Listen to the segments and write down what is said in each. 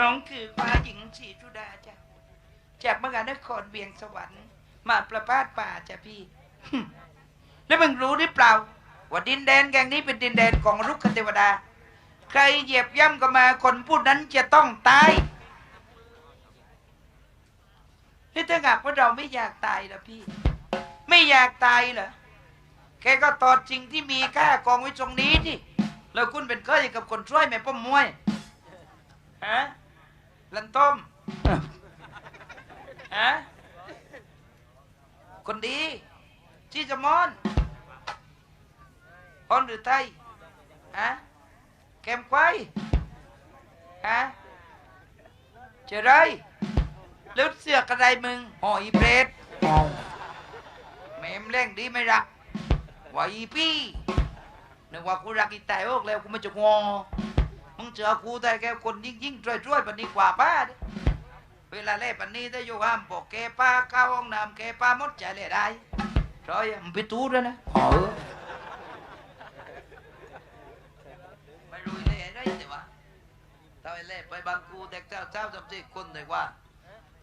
น้องคือฟ้าหญิงศรีจุดาจ้ะจากมหานครเวียงสวรรค์มาประพาสป่าจ้ะพี่ แล้วมึงรู้หรือเปล่า ว่าดินแดนแกงนี้เป็นดินแดนของรุกขเทวดา ใครเหยียบย่ำก็มาคนผู้นั้นจะต้องตายนี่ถ้าหากว่าเราไม่อยากตายล่ะพี่ ไม่อยากตายเหรอแกก็ตอดจริงที่มีค่ากองไว้ตรงนี้ที่แล้วคุณเป็นเคยกับคนช่วยแม่ป้อมมวยฮะ ลันต้มฮะคนดีที่จะมอนออนหรือไทยฮะแกมควายฮะเจอไรลึกเสือกกระไดมึงหอยเบรดแม่มเล่งดีไหมรักว่าอีพี่นึกว่ากูรักอีแต่โอกแล้วกูไม่จะงอมึง เจอกูแต่แกคนยิ่งยิ่งๆช่วยๆปันนี้กว่าป้าดิเวลาเล่ปันนี้ได้อยู่ห้ามบอกแกป้าเข้าห้องน้ำแกป้ามดใจเลยได้ช่วยมึงไปตู้ด้วยนะอ๋อไม่รู้เลยได้แต่ว่าถ้าไปเล่ไปบางกูเด็กเจ้าเจ้าจำที่คนเลยว่า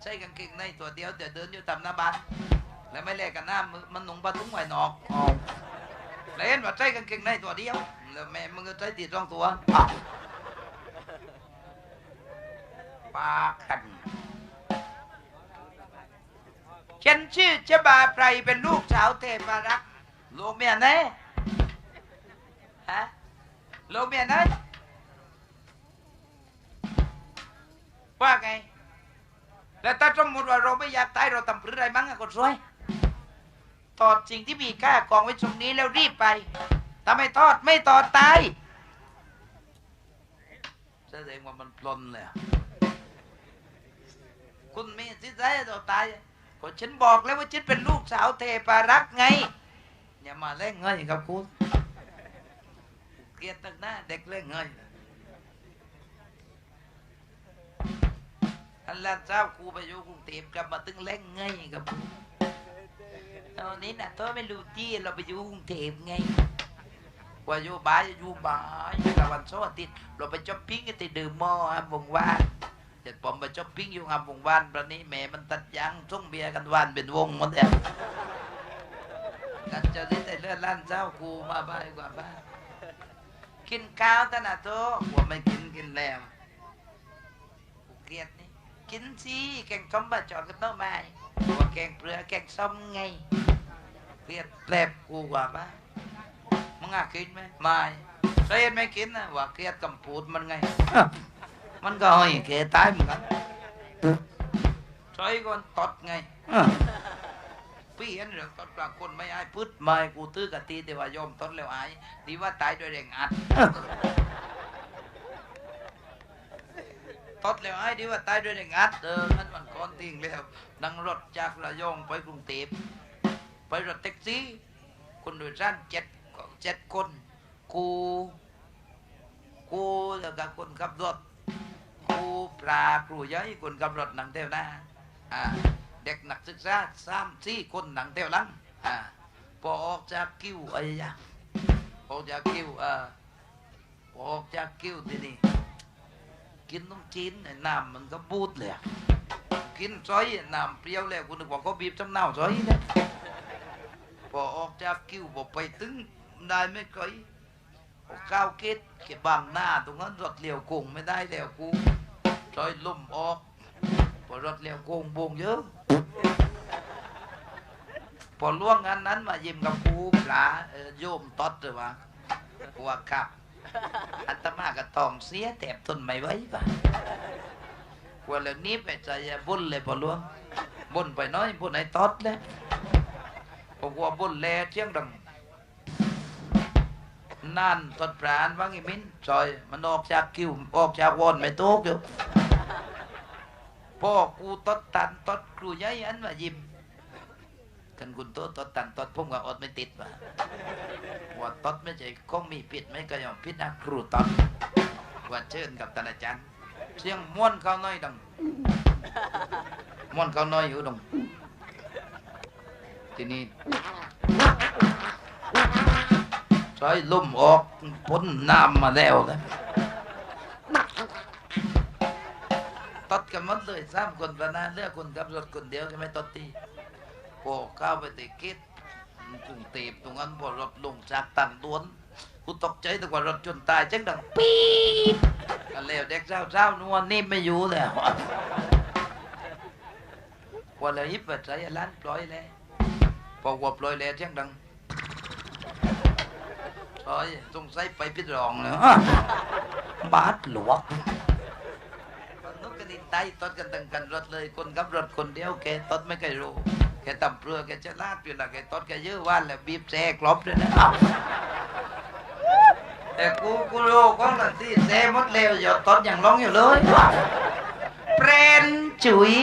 ใช้กางเกงในตัวเดียวแต่เดินอยู่ตามหน้าบ้านแล้วไม่แลกกันหน้ามือมันหนุ่งปลาตุ้งไหวนอกแล้วเห็นว่าใช้กางเกงในตัวเดียวแล้วแม่มึงก็ใช้ตีสองตัวอ้าว ปากกันฉันชื่อเจาบาไพรเป็นลูกสาวเทพารักษ์ลูกเมียไหนฮะลูกเมียไหนว่าไง แล้วถ้าสมมติว่าเราไม่อยากตายเราทำเพื่ออะไรมั้งอะคนสวยถอดสิ่งที่มีค่ากองไว้ตรงนี้แล้วรีบไปถ้าไม่ทอดไม่ทอดตายแสดงว่ามันปลนเลย คุณมีสิทธิ์ใจต่อตายก็ฉันบอกแล้วว่าฉันเป็นลูกสาวเทพารักไง อย่ามาเล่นเงยกับคุณเกลียดตั้งหน้าเด็กเล่นเงยอันลานเจ้ากูไปอยู่กรุงเทพกลับมาตึงเล่งไงกับกูตอนนี้น่ะตัวไม่รู้ที่เราไปอยู่กรุงเทพไงว่าอยู่บ้านอยู่บ้านกับวันเสาร์อาทิตย์เราไปช้อปปิ้งกันที่เดือมอฮะวงว่า เดี๋ยวผมไปชอปปิ้งอยู่ฮะวงวานตอนนี้แม่มันตัดยางส่งเบียร์กันวานเป็นวงหมดแล้วกันจะได้แต่เลือนล้านเจ้ากูมาบ้านกว่าบ้ากินข้าวตะนะโตว่าไม่กินกินแล้วกูเกลียดนี่กินสิแกงส้มบะจอดกันโต๊ะไม้ว่าแกงเปลือกแกงส้มไงเปรียดแปลบกูกว่าปะมึงอะกินไหมไม่ใช่ไม่กินนะว่าเกลียดกำปูดมันไง มันก็ให้เกตายเหมือนกันใช่ก่อนตดไงพี่เห็นเรื่องตดปลาคนไม่อายพืดไม่กูตื้อกะตีแต่ว่ายอมตดแล้วอายดีว่าตายโดยแรงอัดตดแล้วไอ้ดีว่าตายด้วยแรงอัดเออนั่นมันก้อนทิ้งแล้วนั่งรถจากระยองไปกรุงเทพไปรถแท็กซี่ คนโดยสารเจ็ดเจ็ดคนกูกูแล้วก็คนขับรถกู ปลาครูย้อยคนขับรถหนังเทวนาเด็กนักศึกษาสามสี่คนหนังเทวหลังพอออกจากคิวอะไอ้ยะออกจากคิวเอ่าพอออกจากคิวทีนี้กินน้ำจีนน้ำมันก็บูดเลยอะกินซอยน้ำเปรี้ยวแล้วคุณนึกว่าเขาบีบจำเน่าซอยนะพอออกจากคิวบอกไปถึงได้ไม่เคยก้าวเกตเก็บบางหน้าตรงนั้นรถเลี้ยวโกงไม่ได้แล้วกู ซอยลุ่มออกพอรถเลี้ยวโกงบงเยอะพอล่วงงานนั้นมายิ้มกับกูปลาโยมตอดเลยวะกูว่าขับ อัตมาก็ต้องเสียแถบต้นไม่ไหวปะกว่าแล้วนี้ไปใจบุญเลยพอหลวงบุญไปน้อยบุญไอ้ตอดเลยบอกว่าบุญแลเชียงดังนั่นตอดปราณว่างอีมิ้นจอยมันออกจากคิวออกจากวอนไม่โต๊กอยู่ พ่อกูตดตันตดครูใหญ่อันมายิ้มกันคุณโตตดตันตดพุ่มกับอดไม่ติดว่ะว่าตดไม่ใช่คงมีผิดไม่ก็ยอมผิดนะครูตดว่าเชิญกับท่าอาจารย์เสียงม้วนเขาน้อยดังม้วนเขาน้อยอยู่ดังทีนี้ใช้ลุ่มออกพ้นน้ำมาแล้วนะ ตดกันหมดเลยสามคนประนาเลือกคนขับรถคนเดียวก็ไม่ตดตีโอ้เข้าไปติเกตกรุงเทพตรงนั้นพอรถลงจากต่างดวนกูตกใจแต่ว่ารถจนตายจังดังปี๊ดกันแล้วเด็กเจ้าเจ้านวลนี่ไม่อยู่แล้วว่าเลยยิบไปใส่ล้านปล่อยเลยพอวัวปล่อยแล้วจังดังโอ้ยสงสัยไปพิดรองแล้วบาดหลวกนุกกันนี่ ตายตดกันตั้งกันรถเลยคนขับรถคนเดียวแกตดไม่เคยรู้แกตำเปลือแกจะลาดอยู่ละแกตดแกเยอะวันแล้วบีบแซ่กรบเลยนะแต่กูกูรู้ก็ละที่แซ่มดแล้วอย่าตดอย่างร้องอยู่เลยเปรนจุ๋ย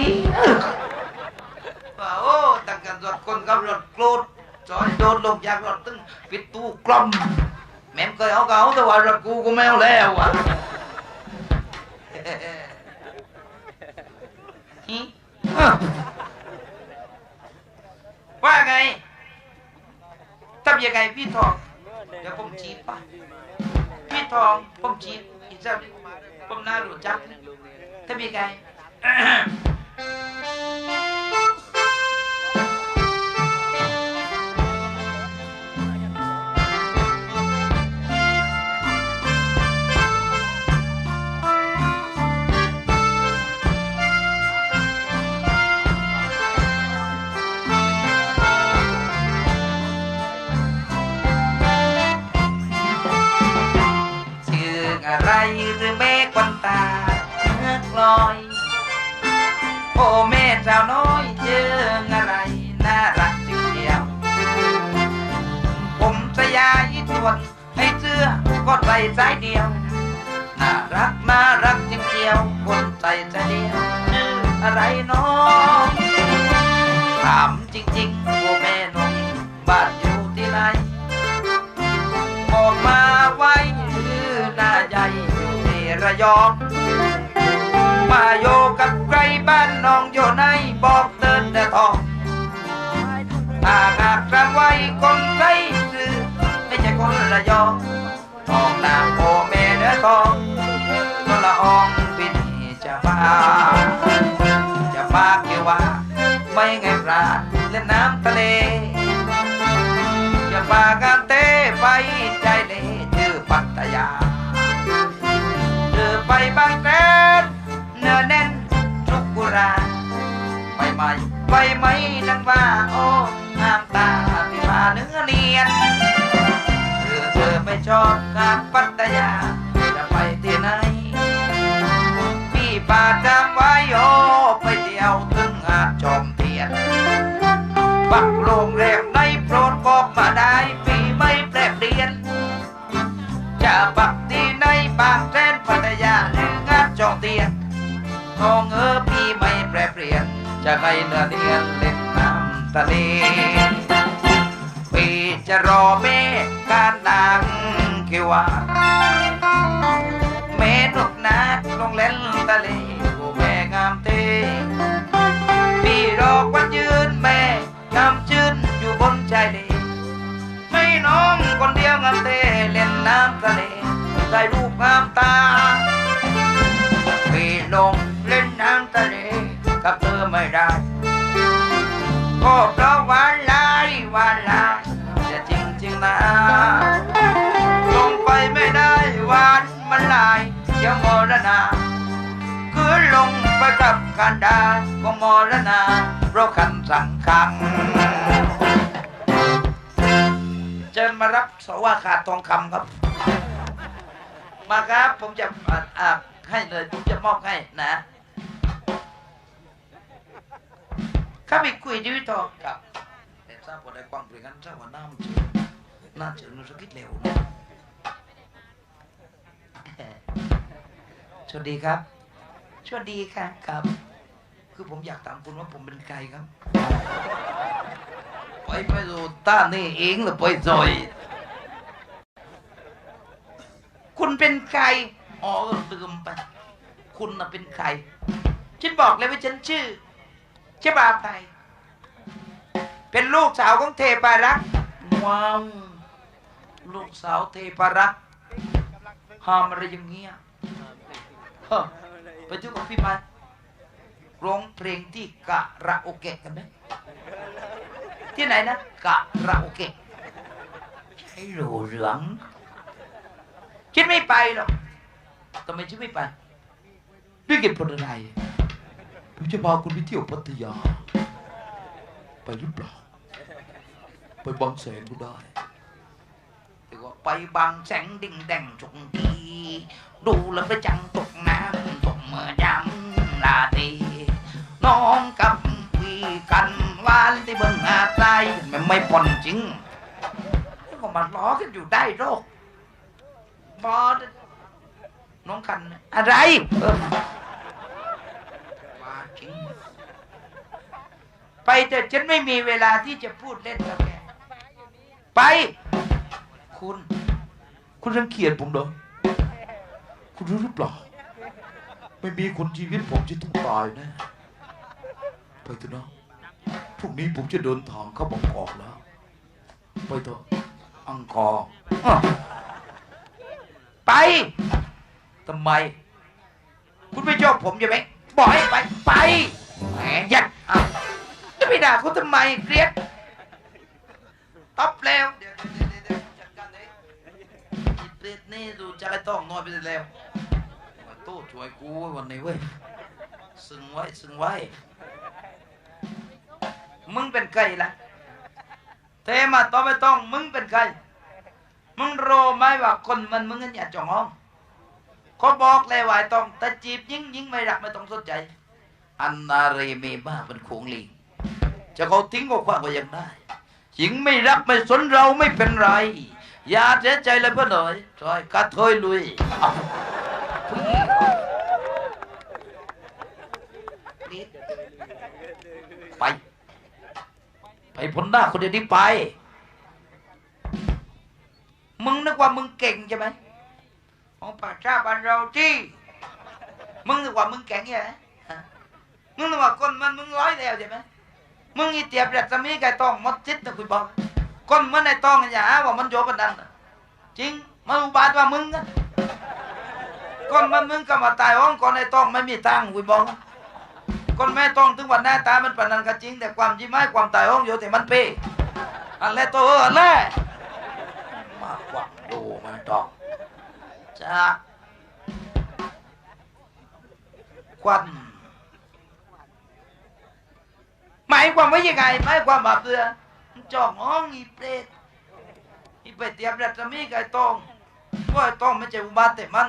ว่าโอ้ตั้งกันรถคนขับรถโกรธจอยโดนลงจากรถตึ้งปิดตู้กล่อมแม่มเคยเอาเกาแต่ว่ารถกูกูไม่เอาแล้วอะ ว่าไงทำยังไงพี่ทองเดี๋ยวผมจีบป่ะพี่ทองผมจีบอีกสักผมน่ารู้จักทำยังไง ลอย โอ้แม่สาวน้อยชื่ออะไรน่ารักจริงเดียว ผมสยายทวนให้เสื้อก็ใส่สายเดียวน่ารักน่ารักจริงเดียว คนใส่สายเดียวชื่ออะไรน้องถามจริงๆโอ้แม่น้อยบ้านอยู่ที่ไหนบอกมาไว้หรือหน้าใหญ่อยู่ในระยอง ใช่คนระยองทองนางโอแม่เนื้อทองคนละอองบินจะมาจะมาเกี่ยวว่า ไม่ไงปลาเล่นน้ำทะเล จะพากันเต้ไปใจเลชื่อปัตยาเธอไปบางแสนเนื้อแน่นทุกกุราไปไหมไปไหมนังว่าโอ้น้ำตาที่มาเนื้อเนียน ชอบงานปัตยา จะไปที่ไหนพี่ป่าจำไว้โอ้ไปเที่ยวถึงหาดจอมเทียนปักโรงแรมในโปรดบอกมาได้ปีไม่แปรเปลี่ยน จะปักที่ในบางแสนพัทยาหรืองานจองเตียนทองเออพี่ไม่แปรเปลี่ยน จะให้เนื้อเนียนเล่นน้ำทะเลปีจะรอแม่การดัง กี่ว่าเมนุกนัดลงเล่นตะลี ไปกันดาก็มรณาเพราะคันสั่งขังเชิญมารับสว่าขาดทองคำครับ มาครับผมจะอ่าให้เลยผมจะมอบให้นะข้าไปคุยด้วยต่อครับแต่ทราบว่าได้ความเปลี่ยนกันทราบว่าน้ำเชื่อน่าเชื่อนุสกิจเร็วนะสวัสดีครับ สวัสดีค่ะ ครับ คือผมอยากถามคุณว่าผมเป็นใครครับ ไปไปดูต้านี่เองหรือไปซอย คุณเป็นใคร อ๋อเออลืมไป คุณน่ะเป็นใคร ฉันบอกเลยว่าฉันชื่อชบาไทยเป็นลูกสาวของเทพารักษ์ว้าว ลูกสาวเทพารักษ์หามอะไรอย่างเงี้ยเฮ้อ ไปดูกับพี่มันร้องเพลงที่กะระโอเกะกันไหมที่ไหนนะกะระโอเกะใช่หรูเหลืองคิดไม่ไปหรอกทำไมคิดไม่ไปด้วยเหตุผลอะไรผมจะพาคุณไปเที่ยวพัทยา ไปหรือเปล่า ไปบางแสนก็ได้แต่ว่าไปบางแสงดิ่งแดงจุกทีดูแล้วไปจังตกน้ำตก เมื่อดำลาตีน้องกับพี่กันวานที่เบิ่งอาใจมันไม่ปนจริงก็มาล้อกันอยู่ได้โรคบอสน้องกันอะไรว่าจริงไปแต่ฉันไม่มีเวลาที่จะพูดเล่นกับแกไป คุณ คุณรังเกียจผมเหรอคุณรู้หรือเปล่า ไม่มีคนชีวิตผมจะต้องตายแนะ ไปเถอะนะพรุ่งนี้ผมจะเดินทางเข้าบางกอกแล้ว ไปเถอะอังกอร์อ้อไปทำไม คุณไม่ชอบผมใช่ไหมบอกให้ไป ไปแหมยัดอะจะไปด่าเขาทำไมเกลียดตบแล้วเดี๋ยวเดี๋ยวเดี๋ยวจัดการเองอีเปรตนี่ดูจะไอ้ต้องน้อยไปแล้ว ต้ช่วยกูวันนี้เว้ยซึ้งไว้ซึ้งไว้ มึงเป็นใครล่ะเทมาต่อไม่ต้อง มึงเป็นใคร มึงรู้ไหมว่าคนมันมึงกันอย่าจ่องห้องเขาบอกเลยว่าต้องแต่จีบยิงยิงไม่รักไม่ต้องสนใจ อันนาเรเมบ้าเป็นโขงลิงจะเขาทิ้งก็คว้าก็ยังได้หญิงไม่รักไม่สนเราไม่เป็นไร อย่าเสียใจเลยเพื่อนเอ๋ยจอยกัดเทยลุยเอา ไป ไปพ้นหน้าคนเดียวนี้ไป มึงนึกว่ามึงเก่งใช่ไหมของป่าชาบ้านเราที่มึงนึกว่ามึงเก่งไงฮะมึงนึกว่าคนมันมึงร้อยแล้วใช่ไหมมึงอีเตียบแรดสมีไก่ต้องมดจิตนะคุยบอกคนมันในตองอย่าว่ามันโยกันดังนจริงมันอุบาทว่ามึงนะคนมันมึงก็มาตายห้องคนในตองไม่มีตังค์คุยบอก คนแม่ต้องถึงวันหน้าตา มันปานันก็จริง แต่ความจริงไม่ความตายห้องอยู่แต่มันเป้อันแรกตัวอันแรกมากกว่าดูมันต้องจ้าควันหมายความว่ายังไงหมายความแบบเรือจ่องห้องอีเปรตอีเปรตเตรียมรัศมีไก่ตองว่าไอ้ตองไม่ใช่อุบัติแต่มัน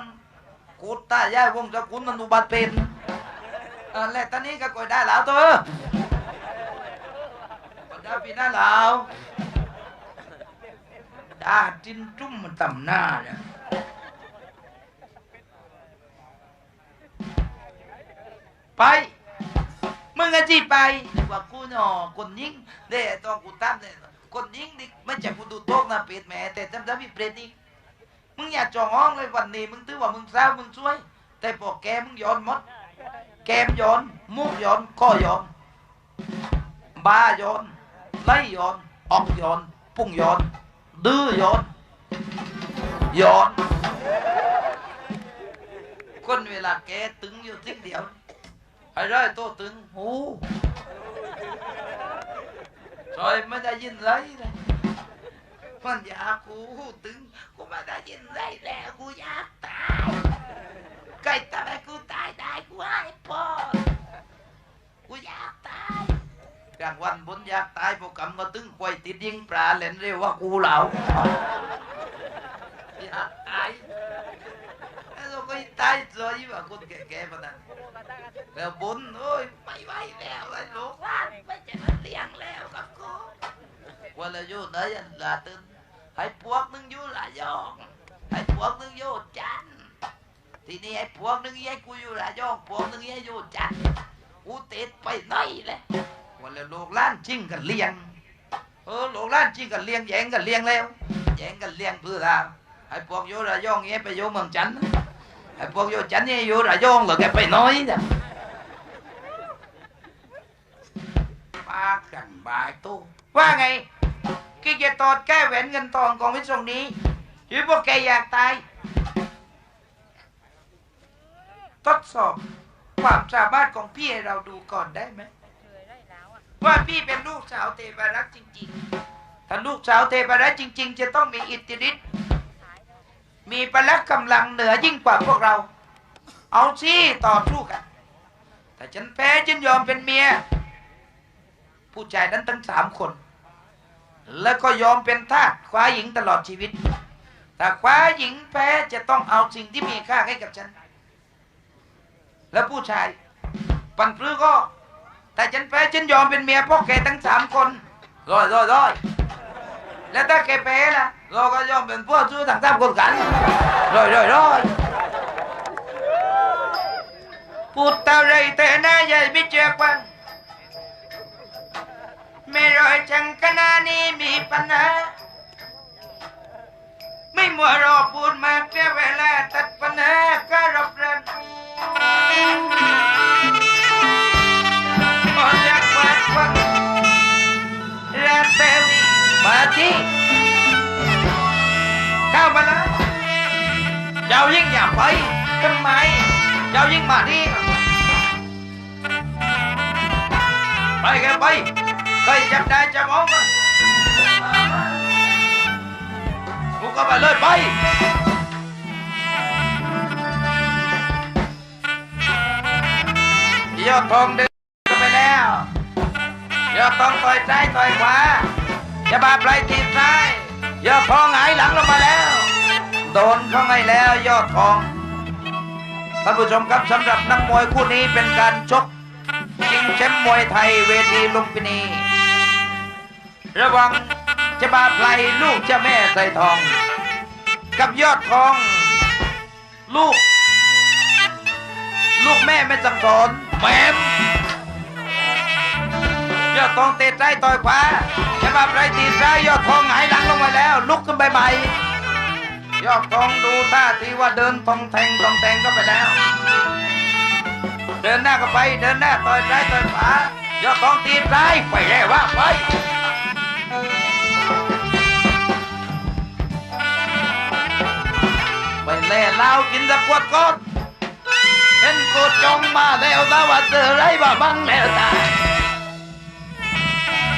กูตายายวงตระกูลมันอุบัติเป็น เอ่าแล้วตอนนี้ก็กดได้แล้วตัวกดได้ปีหน้าแล้วดาจินจุ่มมันต่ำหน้าเนี่ยไปมึงอะจีไปว่ากูเนาะคนยิงเด้ตอนกูตามเนี่ยคนยิงนี่ไม่ใช่กูดูโต๊ะนะเป็ดแม่แต่จำได้พี่เปรตนี่มึงอย่าจองห้องเลยวันนี้มึงถือว่ามึงเศร้ามึงช่วย แต่พอแกมึงย้อนมด แกมย้อน มุกย้อนข้อย้อน บาย้อนไล่ย้อนออกย้อน พุ่งย้อน ดื้อย้อนย้อน คนเวลาแกตึงอยู่ทิ้งเดียวไอ้ไรโตตึงหูซอยไม่ได้ยินไรเลยมันอยากกูหูตึงกูไม่ได้ยินไรแล้วกูอยากตายใกล้ตายกูตายางวันบนอยากตายพวกกำก็ตึงควายติดยิงปลาเล่นเรียกว่ากูเหล่าอยากตายแล้วก็ตายซอยว่าคนแก่ๆปะนั้นแล้วบุญโอ้ยไม่ไหวแล้วไอ้ลูกหลานไม่จะมาเลี้ยงแล้วกับกูว่าเราอยู่ไหนลาตึนให้พวกนึงอยู่ละยองให้พวกนึงอยู่จันทีนี้ให้พวกนึงให้กูอยู่ละยองพวกนึงให้อยู่จันกูติดไปไหนเลย ว่าแล้วลูกล้านจริงกันเลี้ยงเออลูกล้านจริงกันเลี้ยงแย่งกันเลี้ยงแล้วแย่งกันเลี้ยงเพื่อเราให้พวกอยู่ละยองเงี้ยไปอยู่เมืองจันไอ้พวกอยู่จันเนี่ยอยู่ละยองเหรอแกไปน้อยจ้ะปากันบายตู้ว่าไงแกจะตอดแก้แหวนเงินทองของวิศงนี้หรือพวกแกอยากตายทดสอบความสามารถของพี่ให้เราดูก่อนได้ไหม ว่าพี่เป็นลูกสาวเทพรักษ์จริง ๆ ถ้าลูกสาวเทพรักษ์จริง ๆ จะต้องมีอิทธิฤทธิ์มีพละกำลังเหนือยิ่งกว่าพวกเรา เอาสิต่อสู้กันถ้าฉันแพ้ฉันยอมเป็นเมีย ผู้ชายนั้นทั้งสามคน แล้วก็ยอมเป็นทาสคว้าหญิงตลอดชีวิต แต่คว้าหญิงแพ้จะต้องเอาสิ่งที่มีค่าให้กับฉัน แล้วผู้ชายปันปลื้อก็ แต่ฉันแพ้ฉันยอมเป็นเมียพ่อแกทั้งสามคนร้อยร้อยร้อยแล้วถ้าแกแพ้ล่ะเราก็ยอมเป็นพวกชู้ทั้งสามคนกันร้อยร้อยร้อยพูดเท่ไรแต่หน้าใหญ่ไม่เจอควันไม่รอยจังขนาดนี้มีปัญหาไม่มัวรอพูดมากแค่เวลาตัดปัญหาก็รับรัน วีมาที่เข้ามาแล้วเจ้ายิ่งอย่าไปทำไมเจ้ายิ่งมาที่ไปแกไปใครจับได้จะมองมันกูก็ไปเลยไปยอดทองเดินไปแล้วยอดทองต่อยซ้ายต่อยขวาจะบาปลายทีบซ้ายยอดทองหายหลังลงมาแล้ว โดนเข้าให้แล้วยอดทองท่านผู้ชมครับสำหรับนักมวยคู่นี้เป็นการชกชิงแชมป์มวยไทยเวทีลุมพินี ระวังจะบาปลายลูกเจ้าแม่ใส่ทอง กับยอดทอง ลูก ลูกแม่ไม่สั่งสอนแหมยอดทองเตะซ้ต่อยขวาจะมาไรตีซ้าย อดทองหงายหลังลงมาแล้ว ลุกขึ้นไปใหม่ยอดทองดูท่าทีว่าเดินทองแทงทองแทงก็ไปแล้ว เดินหน้าก็ไป เดินหน้าต่อยซ้ายต่อยขวายอดทองตีซ้ายไปแล้วว่าไปไปเล่เล้ากินตะกวดก้อนเห็นกูจงมาแล้วนะว่าเจอไรบ้าบังแล้วตาย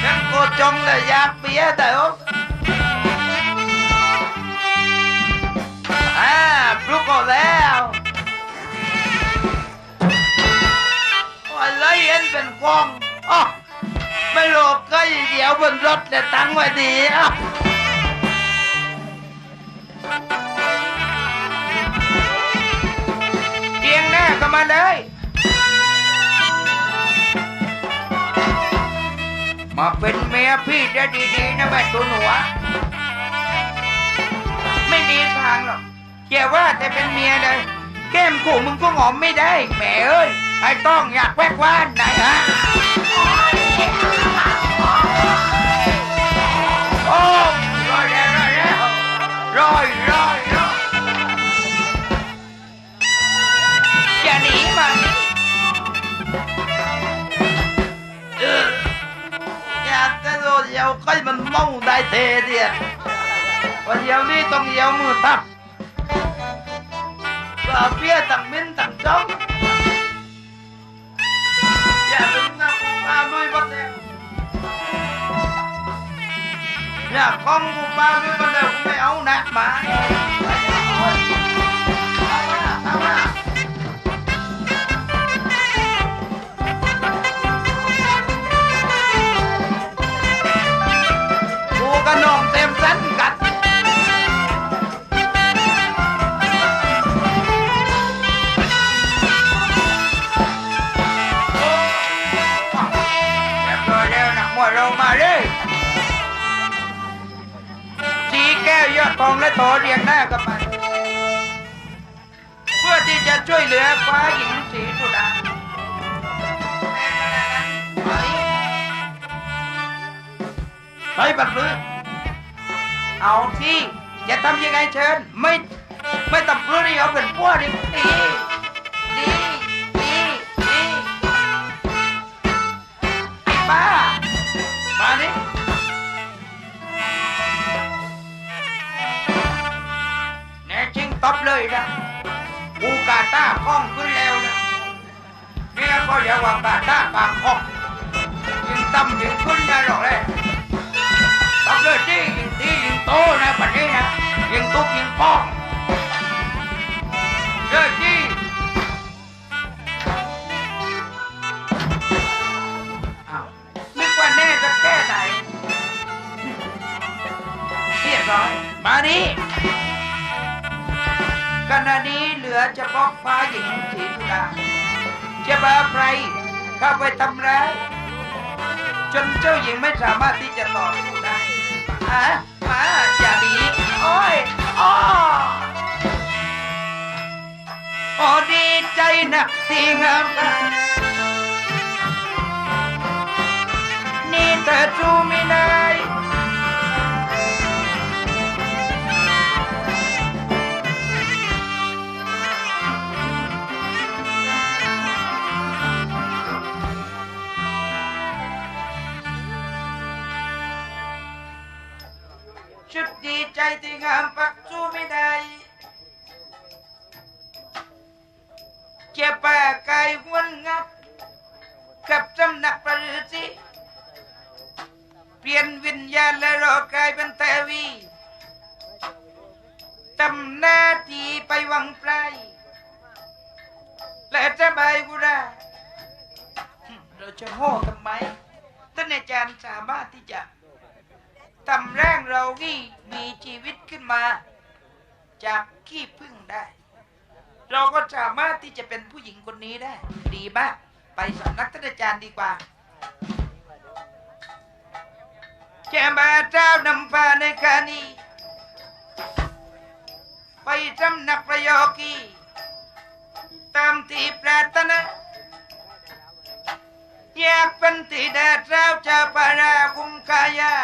เห็นกูจงแต่ยากเบียแต่ว่าอ่าปลุกก็แล้วอะไรเห็นเป็นกองอ๋อไม่หลกก็เดี๋ยวบนรถแต่ตั้งไว้ดีอะ มาเป็นเมียพี่ได้ดีๆนะแม่ตัวหนูอะไม่มีทางหรอกอย่าว่าแต่เป็นเมียเลยแก้มขู่มึงก็หอมไม่ได้แหมเอ้ยไอ้ต้องอยากแวกว่านไหนฮะโอ้รอยแล้วรอยแล้วรอยรอยรอยอย่าหนีมา เหยาก็มันเมาได้เทเดียววันเหยานี้ต้องเหยามือทับปลาเปี้ยต่างมิ้นต่างจ้องอย่าลืมนะปาด้วยบัดเดียวอย่าคล้องกูปลาด้วยบัดเดียวไม่เอานะหมา กองและตอเรียงหน้ากันไปเพื่อที่จะช่วยเหลือฟ้าหญิงสีสุดาไปไปบัดมือเอาที่อย่าทำยังไงเชิญไม่ไม่ต้องเพื่อที่เอาเป็นพวกดิบดี เลยนะบูกาตาข้องขึ้นแล้วนะก็เรียกว่ากาตาปากคอกยิงตั้มยิงขึ้นนะหรอกเลยตับเลยที่ยิงที่ยิงโตนะปัจนี้นะยิงตุกยิงป้อง เหลือเฉพาะฟ้าหญิงสีสุดาจะมาใครเข้าไปทำร้ายจนเจ้าหญิงไม่สามารถที่จะต่อสู้ได้ฮะมาอย่าหนีโอ้ยอ้อโอ้ดีใจนักที่งามตานี่เธอจูไม่ได้ ดดีใจที่งามปักสู้ไม่ได้เจ็บปากกายหวนงับกับจำหนักประฤาษีเปลี่ยนวิญญาณและรอกายเป็นเทวีทำหน้าที่ไปหวังไพรและจะบายกูได้เราจะโง่ทำไมท่านอาจารย์สามารถที่จะ ทำร่างเราที่มีชีวิตขึ้นมา จากขี้พึ่งได้ เราก็สามารถที่จะเป็นผู้หญิงคนนี้ได้ ดีมาก ไปสำนักท่านอาจารย์ดีกว่าแจมาเจ้านำพาในคานีไปสำนักประโยคีตามที่ปรารถนาอยากเป็นที่แดดเจ้าจะปาราคุมกายา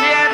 เรียน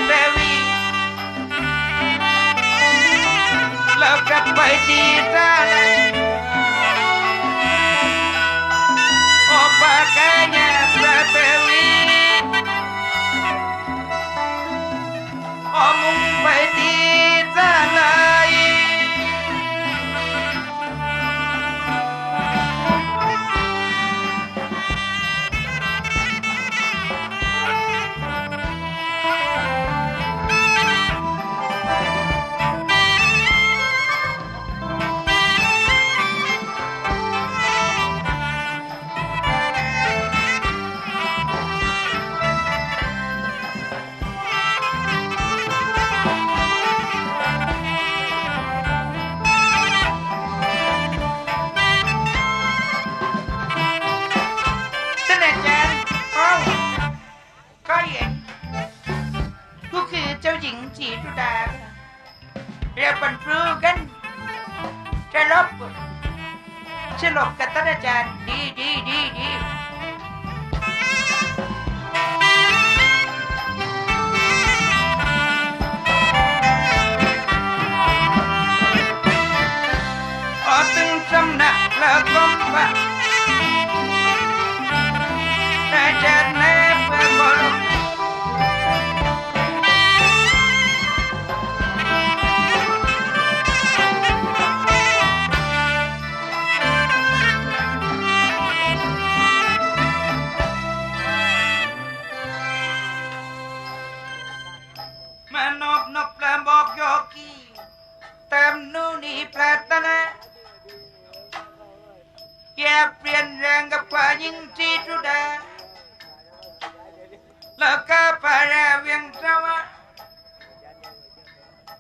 แล้วก็ไปแรเวียงสวะ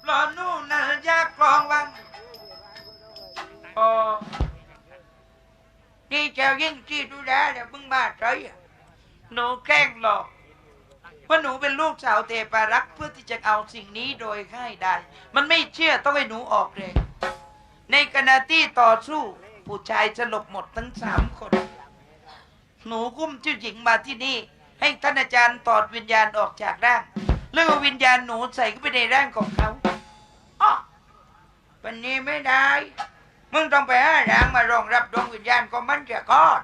ปลอนู่นนั่นยากกลองวังโอ้นี่เจ้ายิ่งจีจุดาเนี่ยมึงมาใจอะหนูแกล้งหลอกว่าหนูเป็นลูกสาวเทปารักเพื่อที่จะเอาสิ่งนี้โดยง่ายได้ มันไม่เชื่อต้องให้หนูออกแรงในขณะที่ต่อสู้ ผู้ชายสลบหมดทั้งสามคน หนูกุ้มเจ้าหญิงมาที่นี่ ให้ท่านอาจารย์ตอดวิญญาณออกจากร่างแล้วเอาวิญญาณหนูใส่เข้าไปในร่างของเขาอ๋อวันนี้ไม่ได้ มึงต้องไปหาร่างมารองรับดวงวิญญาณของมันจะกอด